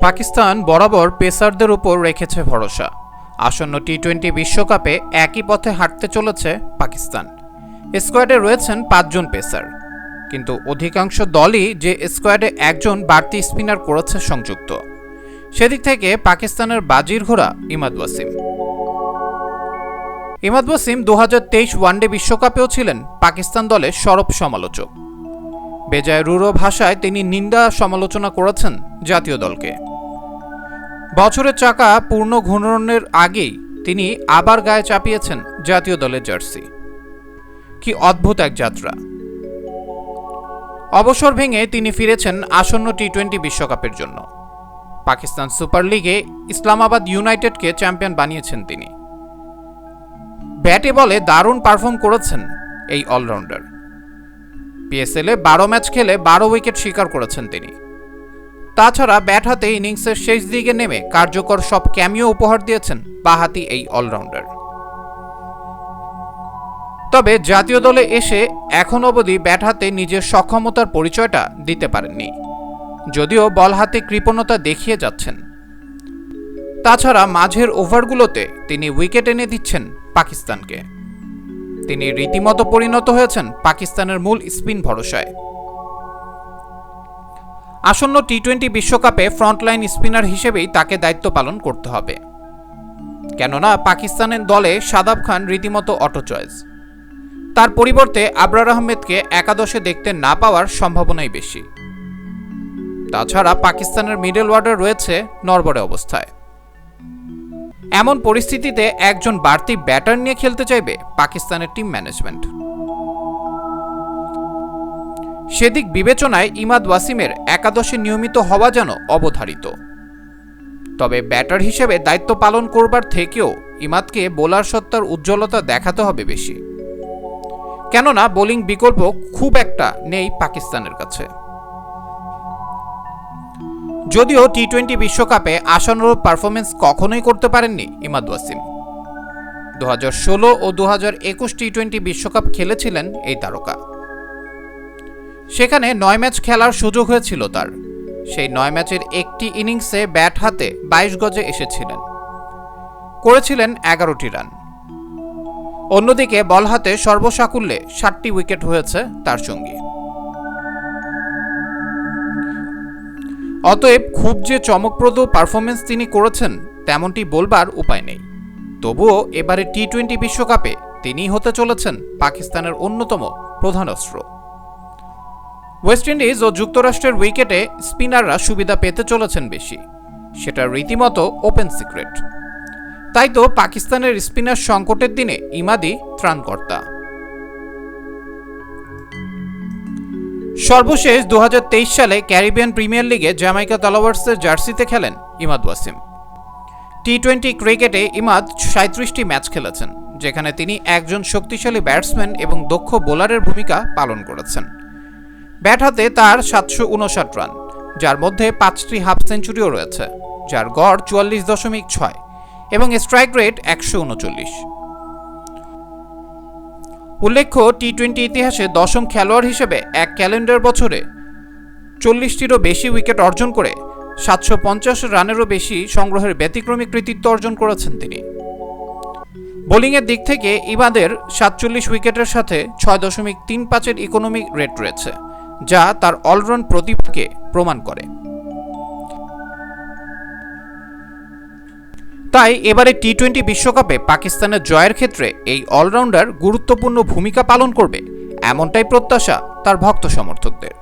পাকিস্তান বরাবর পেসারদের উপর রেখেছে ভরসা। আসন্ন টি টোয়েন্টি বিশ্বকাপে একই পথে হাঁটতে চলেছে পাকিস্তান। স্কোয়াডে রয়েছেন পাঁচজন পেসার। কিন্তু অধিকাংশ দলই যে স্কোয়াডে একজন বাড়তি স্পিনার করেছে সংযুক্ত। সেদিক থেকে পাকিস্তানের বাজির ঘোড়া ইমাদ ওয়াসিম। ইমাদ ওয়াসিম দুহাজার তেইশ ওয়ানডে বিশ্বকাপেও ছিলেন পাকিস্তান দলের সরব সমালোচক। বেজায় রুরো ভাষায় তিনি নিন্দা সমালোচনা করেছেন জাতীয় দলকে। বছরের চাকা পূর্ণ ঘূর্ণনের আগেই তিনি আবার গায়ে চাপিয়েছেন জাতীয় দলের জার্সি। কি অদ্ভুত এক যাত্রা। অবসর ভেঙে তিনি ফিরেছেন আসন্ন টি টোয়েন্টি বিশ্বকাপের জন্য। পাকিস্তান সুপার লিগে ইসলামাবাদ ইউনাইটেডকে চ্যাম্পিয়ন বানিয়েছেন তিনি। ব্যাটে বলে দারুণ পারফর্ম করেছেন এই অলরাউন্ডার। পিএসএলে বারো ম্যাচ খেলে বারো উইকেট শিকার করেছেন তিনি। তাছাড়া ব্যাট হাতে ইনিংসের শেষ দিকে নেমে কার্যকর সব ক্যামিও উপহার দিয়েছেন বাহাতি এই অলরাউন্ডার। তবে জাতীয় দলে এসে এখন অবধি ব্যাট হাতে নিজের সক্ষমতার পরিচয়টা দিতে পারেননি, যদিও বল হাতে কৃপণতা দেখিয়ে যাচ্ছেন। তাছাড়া মাঝের ওভারগুলোতে তিনি উইকেট এনে দিচ্ছেন পাকিস্তানকে। তিনি রীতিমতো পরিণত হয়েছেন পাকিস্তানের মূল স্পিন ভরসায়। আসন্ন টি টোয়েন্টি বিশ্বকাপে ফ্রন্টলাইন স্পিনার হিসেবেই তাকে দায়িত্ব পালন করতে হবে। কেননা পাকিস্তানের দলে সাদাব খান রীতিমতো অটো চয়েস। তার পরিবর্তে আবরার আহমেদকে একাদশে দেখতে না পাওয়ার সম্ভাবনাই বেশি। তাছাড়া পাকিস্তানের মিডল ওয়ার্ডার রয়েছে নরবরে অবস্থায়। এমন পরিস্থিতিতে একজন বাড়তি ব্যাটার নিয়ে খেলতে চাইবে পাকিস্তানের টিম ম্যানেজমেন্ট। সেদিক বিবেচনায় ইমাদ ওয়াসিমের একাদশে নিয়মিত হওয়া যেন অবধারিত। তবে ব্যাটার হিসেবে দায়িত্ব পালন করবার থেকেও ইমাদকে বোলার সত্তার উজ্জ্বলতা দেখাতে হবে বেশি। কেননা বোলিং বিকল্প খুব একটা নেই পাকিস্তানের কাছে। যদিও টি টোয়েন্টি বিশ্বকাপে আশানুরূপ পারফরমেন্স কখনোই করতে পারেননি ইমাদ ওয়াসিম। দু হাজার ষোলো ও দু হাজার একুশ টি টোয়েন্টি বিশ্বকাপ খেলেছিলেন এই তারকা। সেখানে নয় ম্যাচ খেলার সুযোগ হয়েছিল তার। সেই নয় ম্যাচের একটি ইনিংসে ব্যাট হাতে বাইশ গজে এসেছিলেন। করেছিলেন এগারোটি রান। অন্যদিকে বল হাতে সর্বসাকুল্যে ষাটটি উইকেট হয়েছে তার সঙ্গী। অতএব খুব যে চমকপ্রদ পারফরমেন্স তিনি করেছেন, তেমনটি বলবার উপায় নেই। তবুও এবারে টি টোয়েন্টি বিশ্বকাপে তিনিই হতে চলেছেন পাকিস্তানের অন্যতম প্রধান অস্ত্র। ওয়েস্ট ইন্ডিজ ও যুক্তরাষ্ট্রের উইকেটে স্পিনাররা সুবিধা পেতে চলেছেন বেশি। সেটা রীতিমতো ওপেন সিক্রেট তাই তো পাকিস্তানের স্পিনার সংকটের দিনে ইমাদি ত্রাণকর্তা। সর্বশেষ দু হাজার তেইশ সালে ক্যারিবিয়ান প্রিমিয়ার লিগে জ্যামাইকা তালাওয়ার্সের জার্সিতে খেলেন ইমাদ ওয়াসিম। টি টোয়েন্টি ক্রিকেটে ইমাদ সাঁত্রিশটি ম্যাচ খেলেছেন, যেখানে তিনি একজন শক্তিশালী ব্যাটসম্যান এবং দক্ষ বোলারের ভূমিকা পালন করেছেন। ব্যাট হাতে তার সাতশো উনষাট রান, যার মধ্যে পাঁচটি হাফ সেঞ্চুরিও রয়েছে, যার গড় চুয়াল্লিশ দশমিক ছয় এবং স্ট্রাইক রেট একশো উনচল্লিশ। উল্লেখ্য টি টোয়েন্টি ইতিহাসে দশম খেলোয়াড় হিসেবে এক ক্যালেন্ডার বছরে চল্লিশটিরও বেশি উইকেট অর্জন করে সাতশো পঞ্চাশ রানেরও বেশি সংগ্রহের ব্যতিক্রমী কৃতিত্ব অর্জন করেছেন তিনি। বোলিংয়ের দিক থেকে ইবাদের সাতচল্লিশ উইকেটের সাথে ছয় দশমিক তিন পাঁচের ইকোনমিক রেট রয়েছে, যা তার অলরাউন্ড প্রতিভাকে প্রমাণ করে। তাই এবারে টি টোয়েন্টি বিশ্বকাপে পাকিস্তানের জয়ের ক্ষেত্রে এই অলরাউন্ডার গুরুত্বপূর্ণ ভূমিকা পালন করবে, এমনটাই প্রত্যাশা তার ভক্ত সমর্থকদের।